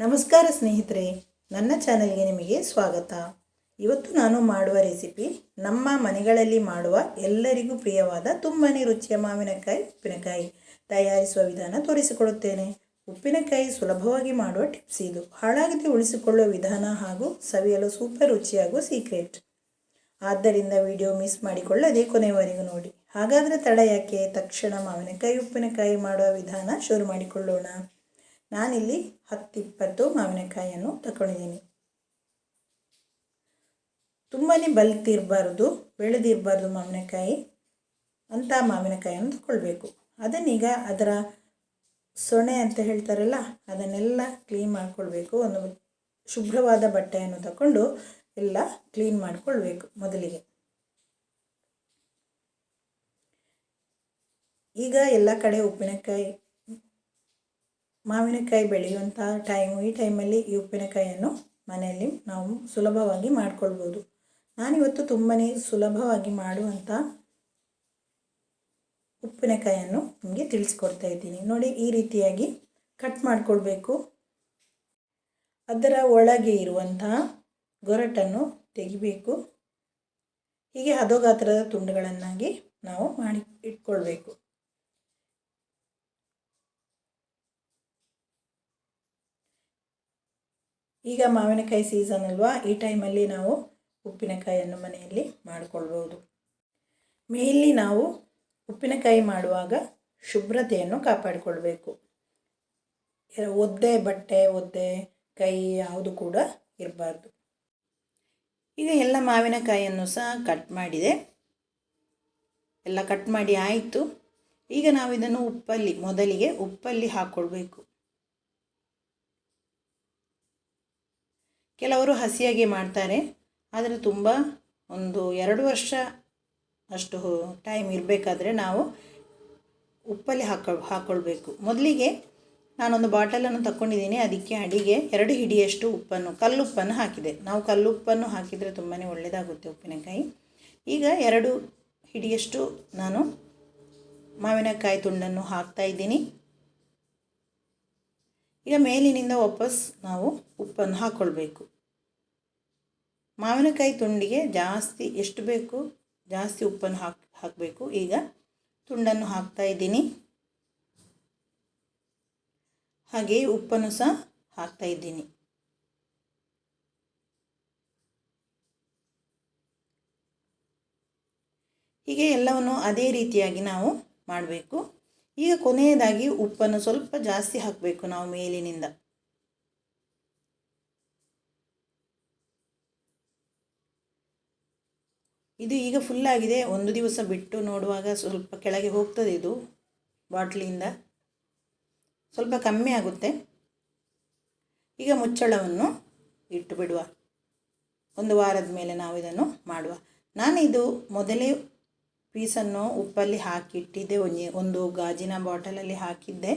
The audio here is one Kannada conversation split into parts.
ನಮಸ್ಕಾರ ಸ್ನೇಹಿತರೆ, ನನ್ನ ಚಾನಲ್ಗೆ ನಿಮಗೆ ಸ್ವಾಗತ. ಇವತ್ತು ನಾನು ಮಾಡುವ ರೆಸಿಪಿ, ನಮ್ಮ ಮನೆಗಳಲ್ಲಿ ಮಾಡುವ ಎಲ್ಲರಿಗೂ ಪ್ರಿಯವಾದ ತುಂಬಾ ರುಚಿಯ ಮಾವಿನಕಾಯಿ ಉಪ್ಪಿನಕಾಯಿ. ತಯಾರಿಸುವ ವಿಧಾನ ತೋರಿಸಿಕೊಡುತ್ತೇನೆ. ಉಪ್ಪಿನಕಾಯಿ ಸುಲಭವಾಗಿ ಮಾಡುವ ಟಿಪ್ಸ್ ಇದು. ಹಾಳಾಗದೆ ಉಳಿಸಿಕೊಳ್ಳುವ ವಿಧಾನ ಹಾಗೂ ಸವಿಯಲು ಸೂಪರ್ ರುಚಿಯಾಗುವ ಸೀಕ್ರೆಟ್. ಆದ್ದರಿಂದ ವಿಡಿಯೋ ಮಿಸ್ ಮಾಡಿಕೊಳ್ಳದೆ ಕೊನೆಯವರೆಗೂ ನೋಡಿ. ಹಾಗಾದರೆ ತಡ ಯಾಕೆ? ತಕ್ಷಣ ಮಾವಿನಕಾಯಿ, ಉಪ್ಪಿನಕಾಯಿ ಮಾಡುವ ವಿಧಾನ ಶುರು ಮಾಡಿಕೊಳ್ಳೋಣ. ನಾನಿಲ್ಲಿ ಹತ್ತಿಪ್ಪತ್ತು ಮಾವಿನಕಾಯಿಯನ್ನು ತಗೊಂಡಿದ್ದೀನಿ ತುಂಬಾ ಬಲ್ತಿರಬಾರ್ದು ಬೆಳೆದಿರಬಾರ್ದು ಮಾವಿನಕಾಯಿ. ಅಂಥ ಮಾವಿನಕಾಯಿಯನ್ನು ತಗೊಳ್ಬೇಕು ಅದನ್ನೀಗ ಅದರ ಸೊಣೆ ಅಂತ ಹೇಳ್ತಾರಲ್ಲ, ಅದನ್ನೆಲ್ಲ ಕ್ಲೀನ್ ಮಾಡಿಕೊಳ್ಬೇಕು. ಒಂದು ಶುಭ್ರವಾದ ಬಟ್ಟೆಯನ್ನು ತಗೊಂಡು ಎಲ್ಲ ಕ್ಲೀನ್ ಮಾಡಿಕೊಳ್ಬೇಕು ಮೊದಲಿಗೆ. ಈಗ ಎಲ್ಲ ಕಡೆ ಉಪ್ಪಿನಕಾಯಿ ಮಾವಿನಕಾಯಿ ಬೆಳೆಯುವಂಥ ಟೈಮು ಈ ಟೈಮಲ್ಲಿ ಈ ಉಪ್ಪಿನಕಾಯಿಯನ್ನು ಮನೆಯಲ್ಲಿ ನಾವು ಸುಲಭವಾಗಿ ಮಾಡ್ಕೊಳ್ಬೋದು. ನಾನಿವತ್ತು ತುಂಬಾ ಸುಲಭವಾಗಿ ಮಾಡುವಂಥ ಉಪ್ಪಿನಕಾಯಿಯನ್ನು ನಿಮಗೆ ತಿಳಿಸ್ಕೊಡ್ತಾ ಇದ್ದೀನಿ. ನೋಡಿ, ಈ ರೀತಿಯಾಗಿ ಕಟ್ ಮಾಡಿಕೊಳ್ಬೇಕು. ಅದರ ಒಳಗೆ ಇರುವಂತಹ ಗೊರಟನ್ನು ತೆಗಿಬೇಕು. ಹೀಗೆ ಹದೋಗಾತ್ರದ ತುಂಡುಗಳನ್ನಾಗಿ ನಾವು ಮಾಡಿ ಇಟ್ಕೊಳ್ಬೇಕು. ಈಗ ಮಾವಿನಕಾಯಿ ಸೀಸನ್ ಅಲ್ವಾ? ಈ ಟೈಮಲ್ಲಿ ನಾವು ಉಪ್ಪಿನಕಾಯಿಯನ್ನು ಮನೆಯಲ್ಲಿ ಮಾಡಿಕೊಳ್ಬೋದು. ಮೇಯ್ಲಿ ನಾವು ಉಪ್ಪಿನಕಾಯಿ ಮಾಡುವಾಗ ಶುಭ್ರತೆಯನ್ನು ಕಾಪಾಡಿಕೊಳ್ಬೇಕು. ಒದ್ದೆ, ಬಟ್ಟೆ, ಒದ್ದೆ, ಕೈ ಯಾವುದು ಕೂಡ ಇರಬಾರ್ದು. ಈಗ ಎಲ್ಲ ಮಾವಿನಕಾಯಿಯನ್ನು ಸಹ ಕಟ್ ಮಾಡಿದೆ. ಎಲ್ಲ ಕಟ್ ಮಾಡಿ ಆಯಿತು. ಈಗ ನಾವು ಇದನ್ನು ಉಪ್ಪಲ್ಲಿ, ಮೊದಲಿಗೆ ಉಪ್ಪಲ್ಲಿ ಹಾಕ್ಕೊಳ್ಬೇಕು ಕೆಲವರು ಹಸಿಯಾಗಿ ಮಾಡ್ತಾರೆ, ಆದರೆ ತುಂಬ ಒಂದು ಎರಡು ವರ್ಷ ಅಷ್ಟು ಟೈಮ್ ಇರಬೇಕಾದ್ರೆ ನಾವು ಉಪ್ಪಲ್ಲಿ ಹಾಕೊ ಹಾಕ್ಕೊಳ್ಬೇಕು ಮೊದಲಿಗೆ ನಾನೊಂದು ಬಾಟಲನ್ನು ತಗೊಂಡಿದ್ದೀನಿ ಅದಕ್ಕೆ ಅಡಿಗೆ ಎರಡು ಹಿಡಿಯಷ್ಟು ಉಪ್ಪನ್ನು, ಕಲ್ಲುಪ್ಪನ್ನು ಹಾಕಿದೆ. ನಾವು ಕಲ್ಲುಪ್ಪನ್ನು ಹಾಕಿದರೆ ತುಂಬಾ ಒಳ್ಳೆಯದಾಗುತ್ತೆ ಉಪ್ಪಿನಕಾಯಿ. ಈಗ ಎರಡು ಹಿಡಿಯಷ್ಟು ನಾನು ಮಾವಿನಕಾಯಿ ತುಂಡನ್ನು ಹಾಕ್ತಾ ಇದ್ದೀನಿ. ಈಗ ಮೇಲಿನಿಂದ ವಾಪಸ್ ನಾವು ಉಪ್ಪನ್ನು ಹಾಕ್ಕೊಳ್ಬೇಕು ಮಾವಿನಕಾಯಿ ತುಂಡಿಗೆ ಜಾಸ್ತಿ ಎಷ್ಟು ಬೇಕು? ಜಾಸ್ತಿ ಉಪ್ಪನ್ನು ಹಾಕಿ, ಹಾಕಬೇಕು. ಈಗ ತುಂಡನ್ನು ಹಾಕ್ತಾ ಇದ್ದೀನಿ. ಹಾಗೆಯೇ ಉಪ್ಪನ್ನು ಸಹ ಹಾಕ್ತಾ ಇದ್ದೀನಿ. ಹೀಗೆ ಎಲ್ಲವನ್ನು ಅದೇ ರೀತಿಯಾಗಿ ನಾವು ಮಾಡಬೇಕು. ಈಗ ಕೊನೆಯದಾಗಿ ಉಪ್ಪನ್ನು ಸ್ವಲ್ಪ ಜಾಸ್ತಿ ಹಾಕಬೇಕು ನಾವು ಮೇಲಿನಿಂದ. ಇದು ಈಗ ಫುಲ್ ಆಗಿದೆ. ಒಂದು ದಿವಸ ಬಿಟ್ಟು ನೋಡುವಾಗ ಸ್ವಲ್ಪ ಕೆಳಗೆ ಹೋಗ್ತದೆ ಇದು ಬಾಟ್ಲಿಯಿಂದ ಸ್ವಲ್ಪ ಕಮ್ಮಿ ಆಗುತ್ತೆ. ಈಗ ಮುಚ್ಚಳವನ್ನು ಇಟ್ಟು ಬಿಡುವ. ಒಂದು ವಾರದ ಮೇಲೆ ನಾವು ಇದನ್ನು ಮಾಡುವ. ನಾನು ಇದು ಮೊದಲೇ ಪೀಸನ್ನು ಉಪ್ಪಲ್ಲಿ ಹಾಕಿಟ್ಟಿದ್ದೆ ಒಂದು ಒಂದು ಗಾಜಿನ ಬಾಟಲಲ್ಲಿ ಹಾಕಿದ್ದೆ.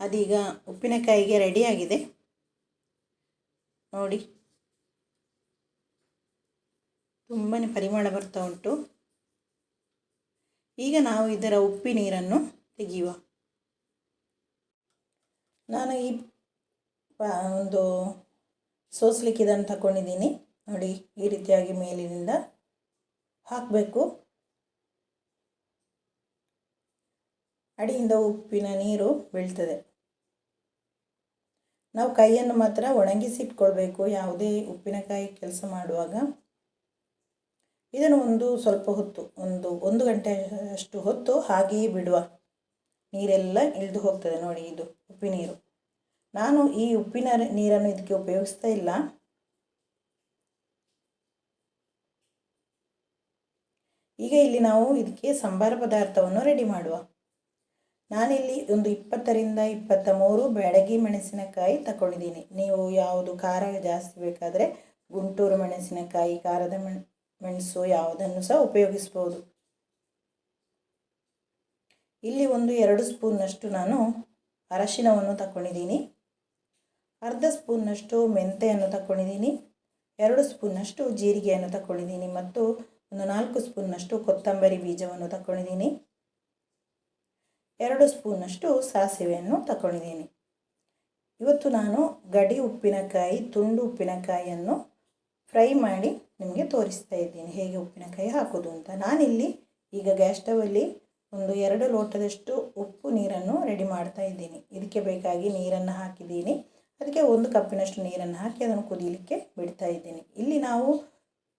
ಅದೀಗ ಉಪ್ಪಿನಕಾಯಿಗೆ ರೆಡಿಯಾಗಿದೆ. ನೋಡಿ. ತುಂಬಾ ಪರಿಮಳ ಬರ್ತಾ ಉಂಟು. ಈಗ ನಾವು ಇದರ ಉಪ್ಪಿ ನೀರನ್ನು ತೆಗೆಯುವ. ನಾನು ಈ ಒಂದು ಸೋಸ್ಲಿಕ್ಕೆ ಇದನ್ನು ತಗೊಂಡಿದ್ದೀನಿ ನೋಡಿ, ಈ ರೀತಿಯಾಗಿ ಮೇಲಿನಿಂದ ಹಾಕಬೇಕು. ಅಡಿಯಿಂದ ಉಪ್ಪಿನ ನೀರು ಬೀಳ್ತದೆ. ನಾವು ಕೈಯನ್ನು ಮಾತ್ರ ಒಣಗಿಸಿಟ್ಕೊಳ್ಬೇಕು, ಯಾವುದೇ ಉಪ್ಪಿನಕಾಯಿ ಕೆಲಸ ಮಾಡುವಾಗ. ಇದನ್ನು ಒಂದು ಸ್ವಲ್ಪ ಹೊತ್ತು, ಒಂದು ಒಂದು ಗಂಟೆ ಅಷ್ಟು ಹೊತ್ತು ಹಾಗೆಯೇ ಬಿಡುವ. ನೀರೆಲ್ಲ ಇಳಿದು ಹೋಗ್ತದೆ ನೋಡಿ ಇದು, ಉಪ್ಪಿನೀರು. ನಾನು ಈ ಉಪ್ಪಿನ ನೀರನ್ನು ಇದಕ್ಕೆ ಉಪಯೋಗಿಸ್ತಾ ಇಲ್ಲ. ಈಗ ಇಲ್ಲಿ ನಾವು ಇದಕ್ಕೆ ಸಂಬಾರ ಪದಾರ್ಥವನ್ನು ರೆಡಿ ಮಾಡುವ. ನಾನಿಲ್ಲಿ ಒಂದು ಇಪ್ಪತ್ತರಿಂದ ಇಪ್ಪತ್ತ ಮೂರು ಬೆಳಗ್ಗೆ ಮೆಣಸಿನಕಾಯಿ ತಗೊಂಡಿದ್ದೀನಿ ನೀವು ಯಾವುದು ಖಾರ ಜಾಸ್ತಿ ಬೇಕಾದರೆ ಗುಂಟೂರು ಮೆಣಸಿನಕಾಯಿ, ಖಾರದ ಮೆಣ್, ಮೆಣಸು ಯಾವುದನ್ನು ಸಹ ಉಪಯೋಗಿಸ್ಬೋದು. ಇಲ್ಲಿ ಒಂದು ಎರಡು ಸ್ಪೂನ್ನಷ್ಟು ನಾನು ಅರಶಿನವನ್ನು ತಗೊಂಡಿದ್ದೀನಿ ಅರ್ಧ ಸ್ಪೂನ್ನಷ್ಟು ಮೆಂತೆಯನ್ನು ತಗೊಂಡಿದ್ದೀನಿ ಎರಡು ಸ್ಪೂನ್ನಷ್ಟು ಜೀರಿಗೆಯನ್ನು ತಗೊಂಡಿದ್ದೀನಿ ಮತ್ತು ಒಂದು ನಾಲ್ಕು ಸ್ಪೂನ್ನಷ್ಟು ಕೊತ್ತಂಬರಿ ಬೀಜವನ್ನು ತಗೊಂಡಿದ್ದೀನಿ ಎರಡು ಸ್ಪೂನ್ನಷ್ಟು ಸಾಸಿವೆಯನ್ನು ತಗೊಂಡಿದ್ದೀನಿ ಇವತ್ತು ನಾನು ಗಡಿ ಉಪ್ಪಿನಕಾಯಿ, ತುಂಡು ಉಪ್ಪಿನಕಾಯಿಯನ್ನು ಫ್ರೈ ಮಾಡಿ ನಿಮಗೆ ತೋರಿಸ್ತಾ ಇದ್ದೀನಿ ಹೇಗೆ ಉಪ್ಪಿನಕಾಯಿ ಹಾಕೋದು ಅಂತ. ನಾನಿಲ್ಲಿ ಈಗ ಗ್ಯಾಸ್ ಸ್ಟವಲ್ಲಿ ಒಂದು ಎರಡು ಲೋಟದಷ್ಟು ಉಪ್ಪು ನೀರನ್ನು ರೆಡಿ ಮಾಡ್ತಾ ಇದ್ದೀನಿ. ಇದಕ್ಕೆ ಬೇಕಾಗಿ ನೀರನ್ನು ಹಾಕಿದ್ದೀನಿ. ಅದಕ್ಕೆ ಒಂದು ಕಪ್ಪಿನಷ್ಟು ನೀರನ್ನು ಹಾಕಿ ಅದನ್ನು ಕುದಿಯಲಿಕ್ಕೆ ಬಿಡ್ತಾ ಇದ್ದೀನಿ. ಇಲ್ಲಿ ನಾವು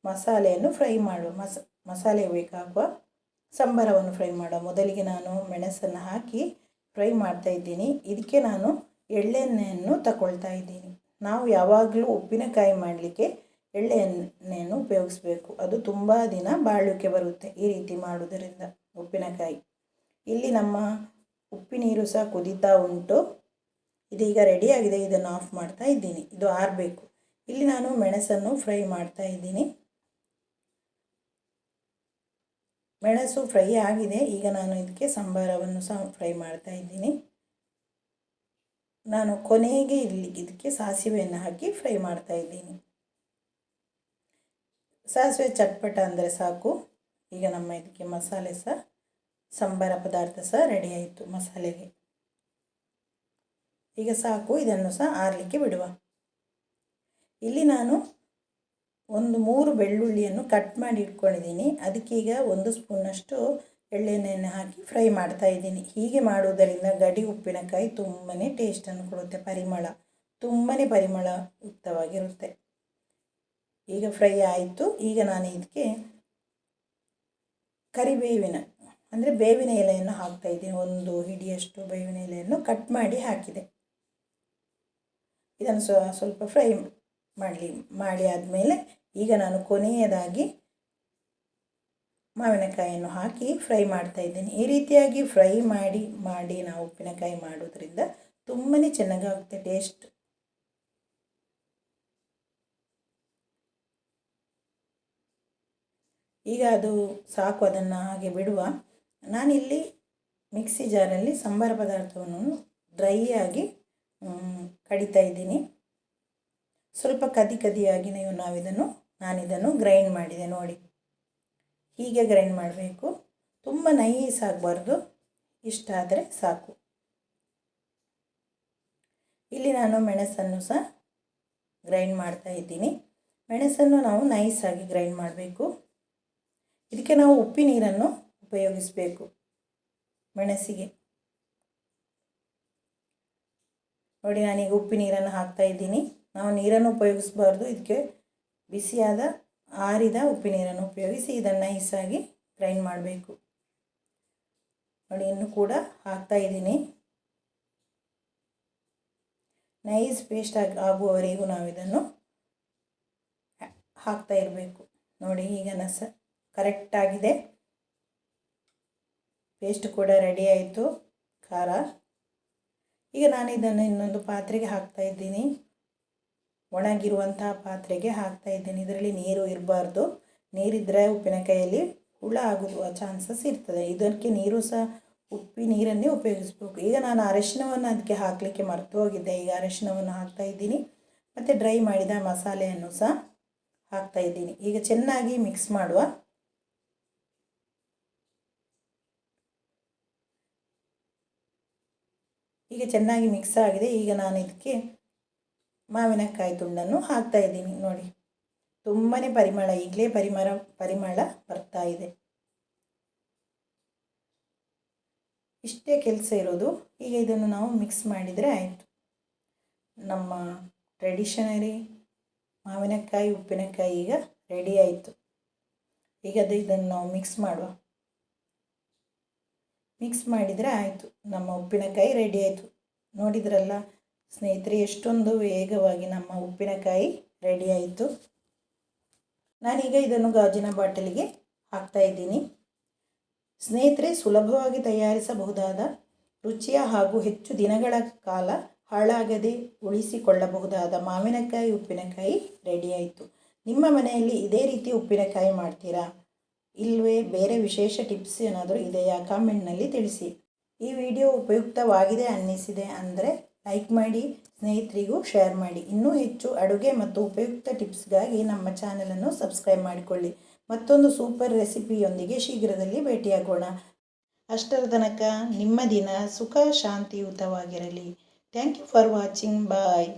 ಮಸಾಲೆಯನ್ನು ಫ್ರೈ ಮಾಡುವ ಮಸ, ಮಸಾಲೆ ಬೇಕಾಗುವ ಸಂಬಾರವನ್ನು ಫ್ರೈ ಮಾಡುವ. ಮೊದಲಿಗೆ ನಾನು ಮೆಣಸನ್ನು ಹಾಕಿ ಫ್ರೈ ಮಾಡ್ತಾ ಇದ್ದೀನಿ. ಇದಕ್ಕೆ ನಾನು ಎಳ್ಳೆಣ್ಣೆಯನ್ನು ತಗೊಳ್ತಾ ಇದ್ದೀನಿ. ನಾವು ಯಾವಾಗಲೂ ಉಪ್ಪಿನಕಾಯಿ ಮಾಡಲಿಕ್ಕೆ ಎಳ್ಳೆಣ್ಣೆಯನ್ನು ಉಪಯೋಗಿಸ್ಬೇಕು. ಅದು ತುಂಬ ದಿನ ಬಾಳಲಿಕ್ಕೆ ಬರುತ್ತೆ ಈ ರೀತಿ ಮಾಡುವುದರಿಂದ ಉಪ್ಪಿನಕಾಯಿ. ಇಲ್ಲಿ ನಮ್ಮ ಉಪ್ಪಿನೀರು ಸಹ ಕುದೀತಾ ಉಂಟು. ಇದೀಗ ರೆಡಿಯಾಗಿದೆ. ಇದನ್ನು ಆಫ್ ಮಾಡ್ತಾ ಇದ್ದೀನಿ. ಇದು ಆರಬೇಕು. ಇಲ್ಲಿ ನಾನು ಮೆಣಸನ್ನು ಫ್ರೈ ಮಾಡ್ತಾ ಇದ್ದೀನಿ. ಮೆಣಸು ಫ್ರೈ ಆಗಿದೆ. ಈಗ ನಾನು ಇದಕ್ಕೆ ಸಾಂಬಾರವನ್ನು ಸಹ ಫ್ರೈ ಮಾಡ್ತಾ ಇದ್ದೀನಿ. ನಾನು ಕೊನೆಗೆ ಇಲ್ಲಿ ಇದಕ್ಕೆ ಸಾಸಿವೆಯನ್ನು ಹಾಕಿ ಫ್ರೈ ಮಾಡ್ತಾ ಇದ್ದೀನಿ. ಸಾಸಿವೆ ಚಟ್ಪಟ ಅಂದರೆ ಸಾಕು. ಈಗ ನಮ್ಮ ಇದಕ್ಕೆ ಮಸಾಲೆ ಸಹ, ಸಾಂಬಾರ ಪದಾರ್ಥ ಸಹ ರೆಡಿ ಆಯಿತು ಮಸಾಲೆಗೆ. ಈಗ ಸಾಕು, ಇದನ್ನು ಸಹ ಆರಲಿಕ್ಕೆ ಬಿಡುವ. ಇಲ್ಲಿ ನಾನು ಒಂದು ಮೂರು ಬೆಳ್ಳುಳ್ಳಿಯನ್ನು ಕಟ್ ಮಾಡಿ ಇಟ್ಕೊಂಡಿದ್ದೀನಿ. ಅದಕ್ಕೀಗ ಒಂದು ಸ್ಪೂನಷ್ಟು ಎಳ್ಳೆಣ್ಣೆಯನ್ನು ಹಾಕಿ ಫ್ರೈ ಮಾಡ್ತಾ ಇದ್ದೀನಿ. ಹೀಗೆ ಮಾಡುವುದರಿಂದ ಗಡಿ ಉಪ್ಪಿನಕಾಯಿ ತುಂಬಾ ಟೇಸ್ಟನ್ನು ಕೊಡುತ್ತೆ. ಪರಿಮಳ ತುಂಬಾ ಪರಿಮಳಯುಕ್ತವಾಗಿರುತ್ತೆ ಈಗ ಫ್ರೈ ಆಯಿತು. ಈಗ ನಾನು ಇದಕ್ಕೆ ಕರಿಬೇವಿನ, ಅಂದರೆ ಬೇವಿನ ಎಲೆಯನ್ನು ಹಾಕ್ತಾ ಇದ್ದೀನಿ. ಒಂದು ಹಿಡಿಯಷ್ಟು ಬೇವಿನ ಎಲೆಯನ್ನು ಕಟ್ ಮಾಡಿ ಹಾಕಿದೆ. ಇದನ್ನು ಸ್ವಲ್ಪ ಫ್ರೈ ಮಾಡಲಿ, ಮಾಡಿ ಆದಮೇಲೆ ಈಗ ನಾನು ಕೊನೆಯದಾಗಿ ಮಾವಿನಕಾಯಿಯನ್ನು ಹಾಕಿ ಫ್ರೈ ಮಾಡ್ತಾ ಇದ್ದೀನಿ. ಈ ರೀತಿಯಾಗಿ ಫ್ರೈ ಮಾಡಿ ಮಾಡಿ ನಾವು ಉಪ್ಪಿನಕಾಯಿ ಮಾಡೋದ್ರಿಂದ ತುಂಬಾ ಚೆನ್ನಾಗಾಗುತ್ತೆ ಟೇಸ್ಟ್ ಈಗ ಅದು ಸಾಕು, ಅದನ್ನು ಹಾಗೆ ಬಿಡುವ. ನಾನಿಲ್ಲಿ ಮಿಕ್ಸಿ ಜಾರಲ್ಲಿ ಸಾಂಬಾರು ಪದಾರ್ಥವನ್ನು ಡ್ರೈ ಆಗಿ ಕಡಿತಾ ಇದ್ದೀನಿ. ಸ್ವಲ್ಪ ಕದಿ ಕದಿಯಾಗಿ ನೀವು ನಾವಿದನ್ನು ನಾನಿದನ್ನು ಗ್ರೈಂಡ್ ಮಾಡಿದೆ ನೋಡಿ. ಹೀಗೆ ಗ್ರೈಂಡ್ ಮಾಡಬೇಕು. ತುಂಬ ನೈಸ್ ಆಗಬಾರ್ದು. ಇಷ್ಟ ಆದರೆ ಸಾಕು. ಇಲ್ಲಿ ನಾನು ಮೆಣಸನ್ನು ಸಹ ಗ್ರೈಂಡ್ ಮಾಡ್ತಾ ಇದ್ದೀನಿ. ಮೆಣಸನ್ನು ನಾವು ನೈಸಾಗಿ ಗ್ರೈಂಡ್ ಮಾಡಬೇಕು. ಇದಕ್ಕೆ ನಾವು ಉಪ್ಪಿನೀರನ್ನು ಉಪಯೋಗಿಸಬೇಕು. ಮೆಣಸಿಗೆ. ನೋಡಿ ನಾನೀಗ ಉಪ್ಪಿನೀರನ್ನು ಹಾಕ್ತಾ ಇದ್ದೀನಿ. ನಾವು ನೀರನ್ನು ಉಪಯೋಗಿಸಬಾರ್ದು. ಇದಕ್ಕೆ ಬಿಸಿಯಾದ, ಆರಿದ ಉಪ್ಪಿನೀರನ್ನು ಉಪಯೋಗಿಸಿ ಇದನ್ನು ನೈಸಾಗಿ ಗ್ರೈಂಡ್ ಮಾಡಬೇಕು. ನೋಡಿ, ಇನ್ನು ಕೂಡ ಹಾಕ್ತಾ ಇದ್ದೀನಿ. ನೈಸ್ ಪೇಸ್ಟ್ ಆಗಿ, ಆಗುವವರೆಗೂ ನಾವು ಇದನ್ನು ಹಾಕ್ತಾ ಇರಬೇಕು. ನೋಡಿ, ಈಗ ನಸ ಕರೆಕ್ಟಾಗಿದೆ ಪೇಸ್ಟ್ ಕೂಡ ರೆಡಿ ಆಯಿತು, ಖಾರ. ಈಗ ನಾನು ಇದನ್ನು ಇನ್ನೊಂದು ಪಾತ್ರೆಗೆ ಹಾಕ್ತಾ ಇದ್ದೀನಿ. ಒಣಗಿರುವಂತಹ ಪಾತ್ರೆಗೆ ಹಾಕ್ತಾ ಇದ್ದೇನೆ. ಇದರಲ್ಲಿ ನೀರು ಇರಬಾರ್ದು. ನೀರಿದ್ದರೆ ಉಪ್ಪಿನಕಾಯಲ್ಲಿ ಹುಳ ಆಗುವ ಚಾನ್ಸಸ್ ಇರ್ತದೆ. ಇದಕ್ಕೆ ನೀರು ಸಹ ಉಪ್ಪಿ ನೀರನ್ನೇ ಉಪಯೋಗಿಸ್ಬೇಕು. ಈಗ ನಾನು ಅರಶಿನವನ್ನು ಅದಕ್ಕೆ ಹಾಕಲಿಕ್ಕೆ ಮರೆತು ಹೋಗಿದ್ದೆ. ಈಗ ಅರಶಿನವನ್ನು ಹಾಕ್ತಾ ಇದ್ದೀನಿ. ಮತ್ತು ಡ್ರೈ ಮಾಡಿದ ಮಸಾಲೆಯನ್ನು ಸಹ ಹಾಕ್ತಾ ಇದ್ದೀನಿ. ಈಗ ಚೆನ್ನಾಗಿ ಮಿಕ್ಸ್ ಮಾಡುವ. ಈಗ ಚೆನ್ನಾಗಿ ಮಿಕ್ಸ್ ಆಗಿದೆ. ಈಗ ನಾನು ಇದಕ್ಕೆ ಮಾವಿನಕಾಯಿ ತುಂಡನ್ನು ಹಾಕ್ತಾ ಇದ್ದೀನಿ ನೋಡಿ. ತುಂಬಾ ಪರಿಮಳ, ಈಗಲೇ ಪರಿಮಳ ಪರಿಮಳ ಬರ್ತಾ ಇದೆ. ಇಷ್ಟೇ ಕೆಲಸ ಇರೋದು, ಈಗ ಇದನ್ನು ನಾವು ಮಿಕ್ಸ್ ಮಾಡಿದರೆ ಆಯಿತು. ನಮ್ಮ ಟ್ರೆಡಿಷನರಿ ಮಾವಿನಕಾಯಿ, ಉಪ್ಪಿನಕಾಯಿ ಈಗ ರೆಡಿ ಆಯಿತು. ಈಗ ಅದು ಇದನ್ನು ನಾವು ಮಿಕ್ಸ್ ಮಾಡುವ. ಮಿಕ್ಸ್ ಮಾಡಿದರೆ ಆಯಿತು. ನಮ್ಮ ಉಪ್ಪಿನಕಾಯಿ ರೆಡಿ ಆಯಿತು. ನೋಡಿದ್ರಲ್ಲ ಸ್ನೇಹಿತರೆ, ಎಷ್ಟೊಂದು ವೇಗವಾಗಿ ನಮ್ಮ ಉಪ್ಪಿನಕಾಯಿ ರೆಡಿ ಆಯಿತು. ನಾನೀಗ ಇದನ್ನು ಗಾಜಿನ ಬಾಟಲಿಗೆ ಹಾಕ್ತಾ ಇದ್ದೀನಿ. ಸ್ನೇಹಿತರೆ, ಸುಲಭವಾಗಿ ತಯಾರಿಸಬಹುದಾದ, ರುಚಿಯ ಹಾಗೂ ಹೆಚ್ಚು ದಿನಗಳ ಕಾಲ ಹಾಳಾಗದೆ ಉಳಿಸಿಕೊಳ್ಳಬಹುದಾದ ಮಾವಿನಕಾಯಿ, ಉಪ್ಪಿನಕಾಯಿ ರೆಡಿ ಆಯಿತು. ನಿಮ್ಮ ಮನೆಯಲ್ಲಿ ಇದೇ ರೀತಿ ಉಪ್ಪಿನಕಾಯಿ ಮಾಡ್ತೀರಾ? ಇಲ್ಲವೇ ಬೇರೆ ವಿಶೇಷ ಟಿಪ್ಸ್ ಏನಾದರೂ ಇದೆಯಾ? ಕಾಮೆಂಟ್ನಲ್ಲಿ ತಿಳಿಸಿ. ಈ ವಿಡಿಯೋ ಉಪಯುಕ್ತವಾಗಿದೆ ಅನ್ನಿಸಿದೆ ಅಂದರೆ ಲೈಕ್ ಮಾಡಿ, ಸ್ನೇಹಿತರಿಗೂ ಶೇರ್ ಮಾಡಿ. ಇನ್ನೂ ಹೆಚ್ಚು ಅಡುಗೆ ಮತ್ತು ಉಪಯುಕ್ತ ಟಿಪ್ಸ್ಗಾಗಿ ನಮ್ಮ ಚಾನಲನ್ನು ಸಬ್ಸ್ಕ್ರೈಬ್ ಮಾಡಿಕೊಳ್ಳಿ. ಮತ್ತೊಂದು ಸೂಪರ್ ರೆಸಿಪಿಯೊಂದಿಗೆ ಶೀಘ್ರದಲ್ಲಿ ಭೇಟಿಯಾಗೋಣ. ಅಷ್ಟರ ತನಕ ನಿಮ್ಮ ದಿನ ಸುಖ ಶಾಂತಿಯುತವಾಗಿರಲಿ thank you for watching bye